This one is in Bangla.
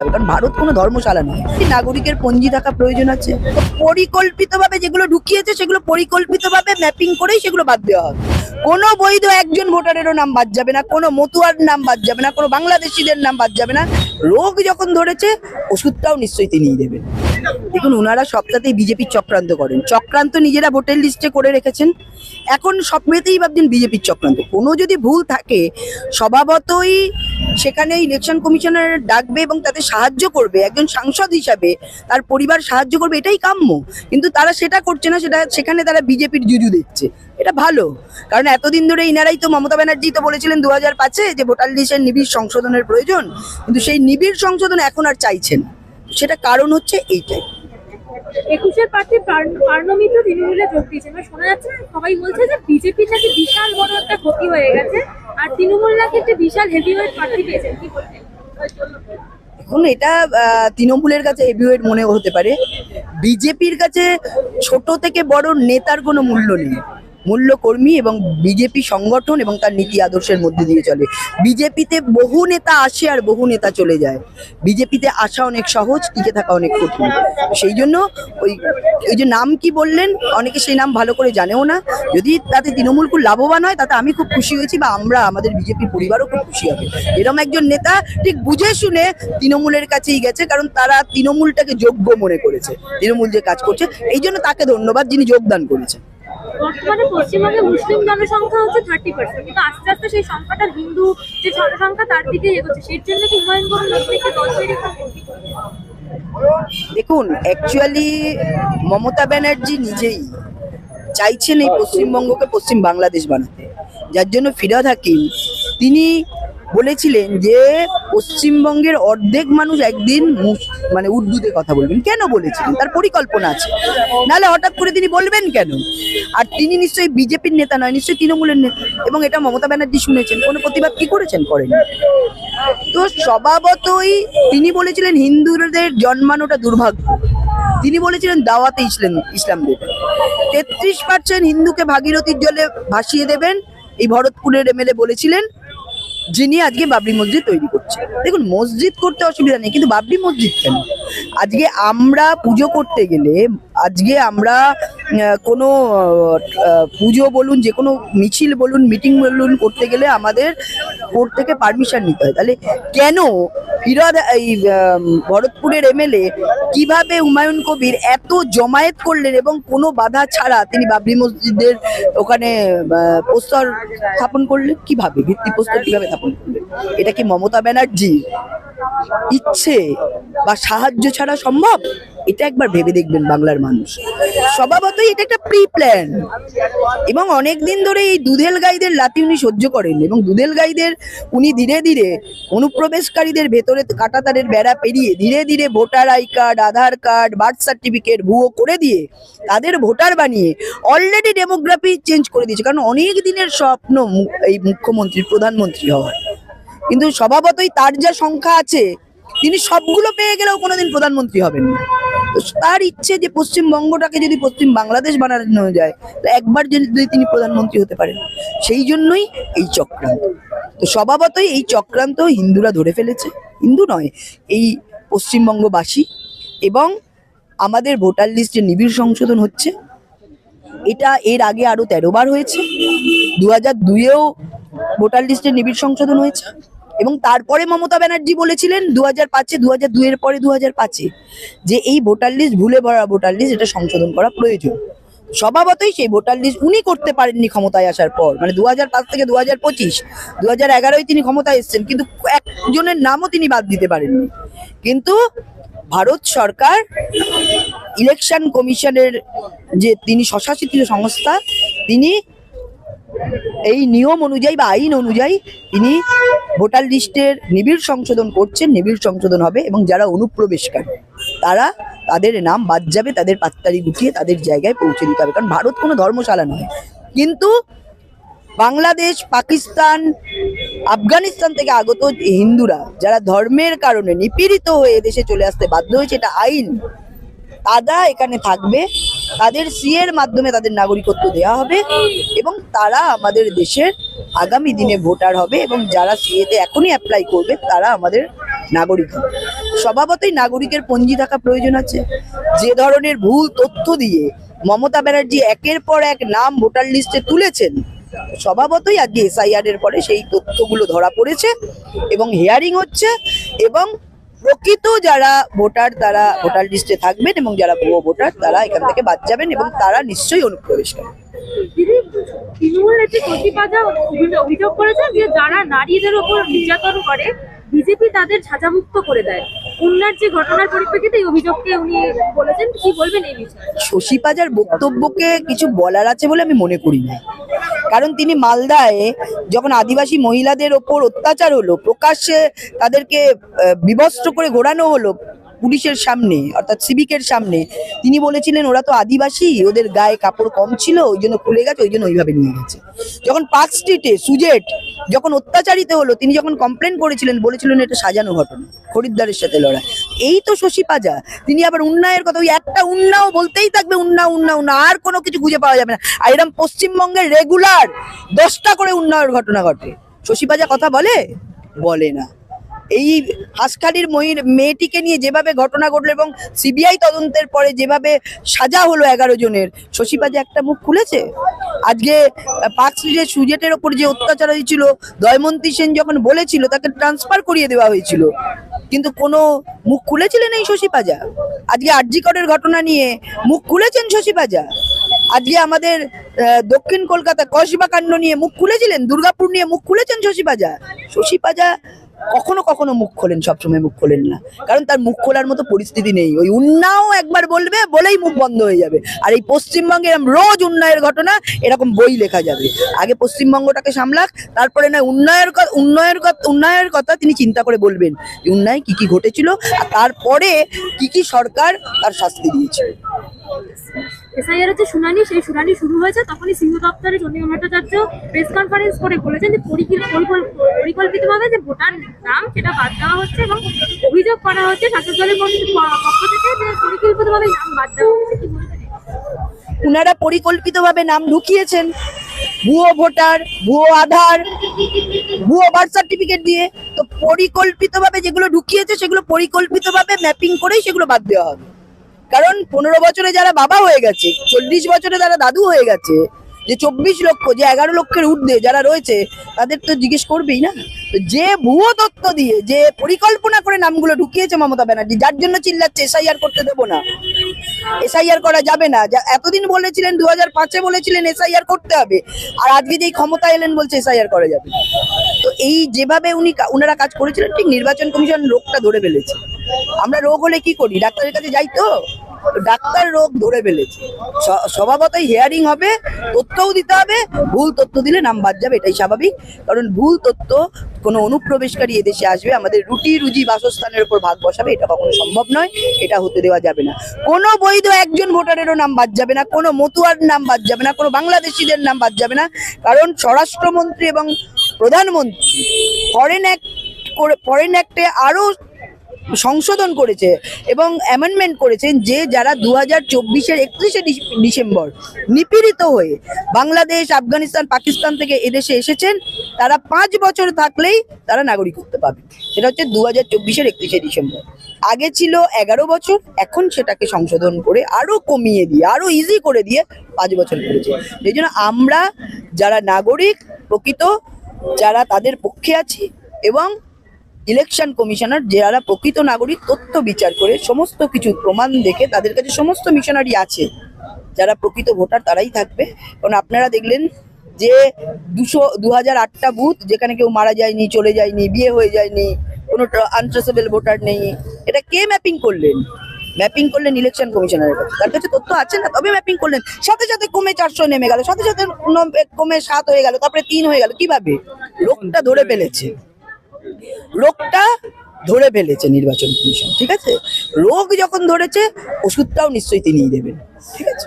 কারণ ভারত কোনো ধর্মশালা নয়। নাগরিকের পঞ্জি থাকা প্রয়োজন আছে। পরিকল্পিতভাবে যেগুলো ঢুকিয়েছে, সেগুলো পরিকল্পিতভাবে ম্যাপিং করেই সেগুলো বাদ দেওয়া হবে। কোনো বৈধ একজন ভোটারেরও নাম বাদ যাবে না, কোনো মতুয়ার নাম বাদ যাবে না, কোনো বাংলাদেশিদের নাম বাদ যাবে না। রোগ যখন ধরেছে, ওষুধটাও নিশ্চয়ই তিনিই দেবেন। দেখুন ওনারা সবটাতেই বিজেপির চক্রান্ত করেন। চক্রান্ত নিজেরা ভোটের লিস্টে করে রেখেছেন। এখন সবমেতেই ভাবছেন বিজেপির চক্রান্ত। কোনো যদি ভুল থাকে, স্বভাবতই সেখানে ইলেকশন কমিশনার ডাকবে এবং তাদের সাহায্য করবে, একজন সাংসদ হিসাবে তার পরিবার সাহায্য করবে, এটাই কাম্য। কিন্তু তারা সেটা করছে না, সেটা সেখানে তারা বিজেপির জুজু দেখছে। এটা ভালো, কারণ এতদিন ধরে ইনারাই তো মমতা ব্যানার্জি তো বলেছিলেন দু হাজার পাঁচে যে ভোটার লিস্টের নিবিড় সংশোধনের প্রয়োজন, কিন্তু সেই নিবিড় সংশোধন এখন আর চাইছেন সেটা কারণ হচ্ছে এইটাই। একুশের প্রার্থী হয়ে গেছে। আর তৃণমূল নাকি একটা বিশাল হেভিওয়েট পেয়েছেন, কি এখন এটা তৃণমূলের কাছে হেভিওয়েট মনে হতে পারে। বিজেপির কাছে ছোট থেকে বড় নেতার কোনো মূল্য নেই। মূল্য কর্মী এবং বিজেপি সংগঠন এবং তার নীতি আদর্শের মধ্যে দিয়ে চলে। বিজেপিতে বহু নেতা আসে আর বহু নেতা চলে যায়। বিজেপিতে আসা অনেক সহজ, টিকে থাকা অনেক কঠিন। সেই জন্য ওই ওই যে নাম কি বললেন, অনেকে সেই নাম ভালো করে জানেও না। যদি তাতে তৃণমূল খুব লাভবান হয়, তাতে আমি খুব খুশি হয়েছি বা আমরা, আমাদের বিজেপি পরিবারও খুব খুশি হবে। এরকম একজন নেতা ঠিক বুঝে শুনে তৃণমূলের কাছেই গেছে, কারণ তারা তৃণমূলটাকে যোগ্য মনে করেছে। তৃণমূল যে কাজ করছে, এই জন্য তাকে ধন্যবাদ যিনি যোগদান করেছেন। বর্তমানে পশ্চিমবঙ্গে মুসলিম জনসংখ্যা হচ্ছে থার্টি পার্সেন্ট কিন্তু আস্তে আস্তে সেই সংখ্যাটা হিন্দু যে জনসংখ্যা তার দিকে এগোচ্ছে, সেই জন্য কি হুমায়ুন কবির দেখুন অ্যাকচুয়ালি মমতা ব্যানার্জি নিজেই চাইছেন এই পশ্চিমবঙ্গকে পশ্চিম বাংলাদেশ বানাতে। যার জন্য ফিরাদ হাকিম, তিনি বলেছিলেন যে পশ্চিমবঙ্গের অর্ধেক মানুষ একদিন মানে উর্দুতে কথা বলবেন। কেন বলেছিলেন? তার পরিকল্পনা আছে। নাহলে হঠাৎ করে তিনি বলবেন কেন? আর তিনি নিশ্চয়ই বিজেপির নেতা নয়, নিশ্চয়ই তৃণমূলের নেতা। এবং এটা মমতা ব্যানার্জি শুনেছেন। কোনো প্রতিবাদ কি করেছেন করেন? তো স্বভাবতই তিনি বলেছিলেন হিন্দুদের জন্মানোটা দুর্ভাগ্য। তিনি বলেছিলেন দাওয়াতে ইসলাম ইসলাম তেত্রিশ পার্সেন্ট হিন্দুকে ভাগীরথীর জলে ভাসিয়ে দেবেন। এই ভরতপুরের এমএলএ বলেছিলেন যিনি আজকে বাবরি মসজিদ তৈরি করছে। দেখুন, মসজিদ করতে অসুবিধা নেই, কিন্তু বাবরি মসজিদ কেন? আজকে আমরা পুজো করতে গেলে, আজকে আমরা কোনো পুজো বলুন, যে কোনো মিছিল বলুন, মিটিং বলুন করতে গেলে আমাদের কোর্ট থেকে পারমিশন নিতে হয়। তাহলে কেন ফিরদ এই ভরতপুরের এমএলএ কীভাবে হুমায়ুন কবির এত জমায়েত করলেন এবং কোনো বাধা ছাড়া তিনি বাবরি মসজিদের ওখানে প্রস্তর স্থাপন করলেন? কীভাবে? ভিত্তি প্রস্তর কীভাবে স্থাপন করলেন? এটা কি মমতা ব্যানার্জি ইচ্ছে বা সাহায্য ছাড়া সম্ভব? এটা একবার ভেবে দেখবেন বাংলার মানুষ। স্বভাবতই এটা একটা প্রি প্ল্যান এবং অনেক দিন ধরে এই দুধেল গাইদের লাতি উনি সহ্য করেন এবং দুধেল গাইদের উনি ধীরে ধীরে অনুপ্রবেশকারীদের ভেতরে কাটাতারের বেড়া পেরিয়ে ধীরে ধীরে voter I card, Aadhaar card, birth certificate, ভুয়ো করে দিয়ে তাদের ভোটার বানিয়ে অলরেডি ডেমোগ্রাফি চেঞ্জ করে দিয়েছে। কারণ অনেক দিনের স্বপ্ন এই মুখ্যমন্ত্রী, প্রধানমন্ত্রী হওয়ার। কিন্তু স্বভাবতই তার যা সংখ্যা আছে, তিনি সবগুলো পেয়ে গেলেও কোনোদিন প্রধানমন্ত্রী হবেন না। তার ইচ্ছে যে পশ্চিমবঙ্গটাকে যদি পশ্চিম বাংলাদেশ বানানো যায় একবার যদি তিনি প্রধানমন্ত্রী হতে পারেন। সেই জন্যই এই চক্রান্ত। তো স্বভাবতই এই চক্রান্ত হিন্দুরা ধরে ফেলেছে। হিন্দু নয়, এই পশ্চিমবঙ্গবাসী। এবং আমাদের ভোটার লিস্টে নিবিড় সংশোধন হচ্ছে। এটা এর আগে আরও তেরো বার হয়েছে। দু হাজার দুইয়েও ভোটার লিস্টে নিবিড় সংশোধন হয়েছে। এবং তারপরে মমতা ব্যানার্জি বলেছিলেন দু হাজার পাঁচে দু হাজার দুইয়ের পরে দু হাজার পাঁচে যে এই ভোটার লিস্ট ভুলে ভরা ভোটার লিস্ট এটা সংশোধন করা প্রয়োজন। স্বভাবতই সেই ভোটার লিস্ট উনি করতে পারেননি ক্ষমতায় আসার পর। মানে দু পাঁচ থেকে দু হাজার পঁচিশ দু হাজার এগারোয় তিনি ক্ষমতায় এসেছেন, কিন্তু একজনের নামও তিনি বাদ দিতে পারেননি। কিন্তু ভারত সরকার ইলেকশন কমিশনের যে তিনি স্বশাসিত সংস্থা, তিনি এই নিয়ম অনুযায়ী বা আইন অনুযায়ী তিনি ভোটার লিস্টের নিবিড় সংশোধন করছেন, নিবিড় সংশোধন হবে এবং যারা অনুপ্রবেশকারী, তারা তাদের নাম বাদ যাবে, তাদের পাত্তারি গুটিয়ে তাদের জায়গায় পৌঁছে দিতে হবে। কারণ ভারত কোনো ধর্মশালা নয়। কিন্তু বাংলাদেশ, পাকিস্তান, আফগানিস্তান থেকে আগত হিন্দুরা, যারা ধর্মের কারণে নিপীড়িত হয়ে দেশে চলে আসতে বাধ্য হয়েছে, এটা আইন। তারা এখানে থাকবে, তাদের সি এর মাধ্যমে তাদের নাগরিকত্ব দেওয়া হবে এবং তারা আমাদের দেশের আগামী দিনে ভোটার হবে এবং যারা সিএতে এখনই অ্যাপ্লাই করবে, তারা আমাদের নাগরিক হবে। স্বভাবতই নাগরিকের পঞ্জি থাকা প্রয়োজন আছে যে ধরনের ভুল তথ্য দিয়ে মমতা ব্যানার্জি একের পর এক নাম ভোটার লিস্টে তুলেছেন, স্বভাবতই আজকে এসআইআর এর পরে সেই তথ্যগুলো ধরা পড়েছে এবং হিয়ারিং হচ্ছে এবং প্রকৃত যারা ভোটার তারা ভোটার লিস্টে থাকবেন এবং যারা ভুয়ো ভোটার তারা এখান থেকে বাদ যাবেন এবং তারা নিশ্চয়ই অনুপ্রবেশ করবেন। তৃণমূল নেত্রী প্রতিপাদা অভিযোগ করেছেন যে যারা নারীদের ওপর নির্যাতন করে বিজেপি তাদের সাজামুক্ত করে দেয়। উন্নার যে ঘটনার পরিপ্রেক্ষিতে এই অভিযোগকে উনি বলেছেন। কি বলবেন এই বিষয়ে? শশী পাজার বক্তব্যকে কিছু বলার আছে বলে আমি মনে করি না। কারণ তিনি মালদায় যখন আদিবাসী মহিলাদের ওপর অত্যাচার হলো, প্রকাশ্যে তাদেরকে বিবস্ত্র করে ঘোরানো হলো পুলিশের সামনে, অর্থাৎ সিভিকের সামনে, তিনি বলেছিলেন ওরা তো আদিবাসী, ওদের গায়ে কাপড় কম ছিল, ওই জন্য খুলে গেছে, ওই জন্য ওইভাবে নিয়ে গেছে। যখন পার্ক স্ট্রিটে সুজেট যখন অত্যাচারিত হলো, তিনি যখন কমপ্লেন করেছিলেন, বলেছিলেন এটা সাজানো ঘটনা, খরিদ্দারের সাথে লড়াই। এই তো শশী পাজা, তিনি আবার উন্নয়নের কথা, ওই একটা উন্নাও বলতেই থাকবে, উন্না উন্না উন্না, আর কোনো কিছু খুঁজে পাওয়া যাবে না। আর এরকম পশ্চিমবঙ্গের রেগুলার দশটা করে উন্নয়নের ঘটনা ঘটে। শশী পাজা কথা বলে? বলে না। এই হাসখালির মহির মেয়েটিকে নিয়ে যেভাবে ঘটনা ঘটলো এবং সিবিআই তদন্তের পরে যেভাবে সাজা হলো এগারো জনের, শশী পাজা একটা মুখ খুলেছে? আজকে পার্ক স্ট্রিটের সুজেটের ওপর যে অত্যাচার হয়েছিল, দয়মন্তী সেন যখন বলেছিল তাকে ট্রান্সফার করিয়ে দেওয়া হয়েছিল, কিন্তু কোনো মুখ খুলেছিলেন এই শশী পাজা আজকে আরজিকরের ঘটনা নিয়ে মুখ খুলেছেন শশী পাজা আজকে আমাদের দক্ষিণ কলকাতা কসবা কাণ্ড নিয়ে মুখ খুলেছিলেন? দুর্গাপুর নিয়ে মুখ খুলেছেন শশী পাজা শশী পাজা কখনো কখনো মুখ খোলেন, সবসময় মুখ খোলেন না। কারণ তার মুখ খোলার মতো পরিস্থিতি নেই। ওই উন্নাও একবার বলবে, বলেই মুখ বন্ধ হয়ে যাবে। আর এই পশ্চিমবঙ্গে এরকম রোজ উন্নয়নের ঘটনা, এরকম বই লেখা যাবে। আগে পশ্চিমবঙ্গটাকে সামলাক, তারপরে না উন্নয়নের কথা উন্নয়নের কথা তিনি চিন্তা করে বলবেন যে উন্নয়ন কী কি ঘটেছিল, আর তারপরে কি কি সরকার তার শাস্তি দিয়েছে। এসআইআর যে শুনানি, সেই শুনানি শুরু হয়েছে। তখনই সিংহ দপ্তরে চন্দ্রিমা ভট্টাচার্য প্রেস কনফারেন্স করে বলেছেন যে পরিকল- পরিকল- পরিকল্পিতভাবে যে ভোটার নাম, সেটা বাদ দেওয়া হচ্ছে এবং অভিযোগ করা হচ্ছে শাসক দলের পক্ষ- থেকে যে পরিকল্পিতভাবে নাম বাদ দেওয়া হচ্ছে। কি উনারা পরিকল্পিতভাবে নাম ঢুকিয়েছেন ভুয়ো ভোটার, ভুয়ো আধার, ভুয়ো বার্থ সার্টিফিকেট দিয়ে। তো পরিকল্পিতভাবে যেগুলো ঢুকিয়েছে সেগুলো পরিকল্পিতভাবে ম্যাপিং করেই সেগুলো বাদ দেওয়া হবে। কারণ পনেরো বছরে যারা বাবা হয়ে গেছে, চল্লিশ বছরে যারা দাদু হয়ে গেছে, যে চব্বিশ লক্ষ, যে এগারো লক্ষের ঊর্ধ্বে যারা রয়েছে, তাদের তো জিজ্ঞেস করবেই না। যে ভুয়ো তথ্য দিয়ে, যে পরিকল্পনা করে নামগুলো ঢুকিয়েছে মমতা ব্যানার্জি, যার জন্য চিল্লাচ্ছে, এসআইআর করতে দেবো না। এসআইআর করা যাবে না। যা, এতদিন বলেছিলেন দু হাজার পাঁচে বলেছিলেন, এসআইআর করতে হবে। আর আজকে যেই ক্ষমতা এলেন, বলছে এসআইআর করা যাবে তো এই যেভাবে উনি উনারা কাজ করেছিলেন, ঠিক নির্বাচন কমিশন রোগটা ধরে ফেলেছে। আমরা রোগ হলে কি করি? ডাক্তারের কাছে যাই তো? ডাক্তার রোগ ধরে ফেলেছে। স্বভাবতই হিয়ারিং হবে, তথ্যও দিতে হবে, ভুল তথ্য দিলে নাম বাদ যাবে, এটাই স্বাভাবিক। কারণ ভুল তথ্য কোনো অনুপ্রবেশকারী এদেশে আসবে, আমাদের রুটি রুজি বাসস্থানের উপর ভাগ বসাবে, এটা কখনো সম্ভব নয়, এটা হতে দেওয়া যাবে না। কোনো বৈধ একজন ভোটারেরও নাম বাদ যাবে না, কোনো মতুয়ার নাম বাদ যাবে না, কোনো বাংলাদেশিদের নাম বাদ যাবে না। কারণ স্বরাষ্ট্রমন্ত্রী এবং প্রধানমন্ত্রী ফরেন অ্যাক্ট করে ফরেন অ্যাক্টে আরও সংশোধন করেছে এবং অ্যামেন্ডমেন্ট করেছেন যে যারা দু হাজার চব্বিশের একত্রিশে ডিসেম্বর নিপীড়িত হয়ে বাংলাদেশ, আফগানিস্তান, পাকিস্তান থেকে এদেশে এসেছেন, তারা পাঁচ বছর থাকলেই তারা নাগরিক নাগরিকত্ব পাবে। সেটা হচ্ছে দু হাজার চব্বিশের একত্রিশে ডিসেম্বর। আগে ছিল এগারো বছর, এখন সেটাকে সংশোধন করে আরও কমিয়ে দিয়ে, আরও ইজি করে দিয়ে পাঁচ বছর করেছে। সেই জন্য আমরা যারা নাগরিক, প্রকৃত যারা তাদের পক্ষে আছি এবং ইলেকশন কমিশনার যারা প্রকৃত নাগরিক, তথ্য বিচার করে সমস্ত কিছু প্রমাণ দেখে তাদের কাছে সমস্ত মিশনারি আছে। যারা প্রকৃত ভোটার, তারাই থাকবে। কারণ আপনারা দেখলেন যে দুশো দু হাজার আটটা বুথ যেখানে কেউ মারা যায়নি, চলে যায়নি, বিয়ে হয়ে যায়নি, কোনো আনট্রেসেবল ভোটার নেই, এটা কে ম্যাপিং করলেন? ম্যাপিং করলেন ইলেকশন কমিশনারের কাছে। তার কাছে তথ্য আছে না? তবে ম্যাপিং করলেন। সাথে সাথে কমে চারশো নেমে গেল, সাথে সাথে কমে সাত হয়ে গেল, তারপরে তিন হয়ে গেল। কীভাবে? রোগটা ধরে ফেলেছে। রোগটা ধরে ফেলেছে নির্বাচন কমিশন, ঠিক আছে? রোগ যখন ধরেছে, ওষুধটাও নিশ্চয়ই তিনিই দেবেন, ঠিক আছে?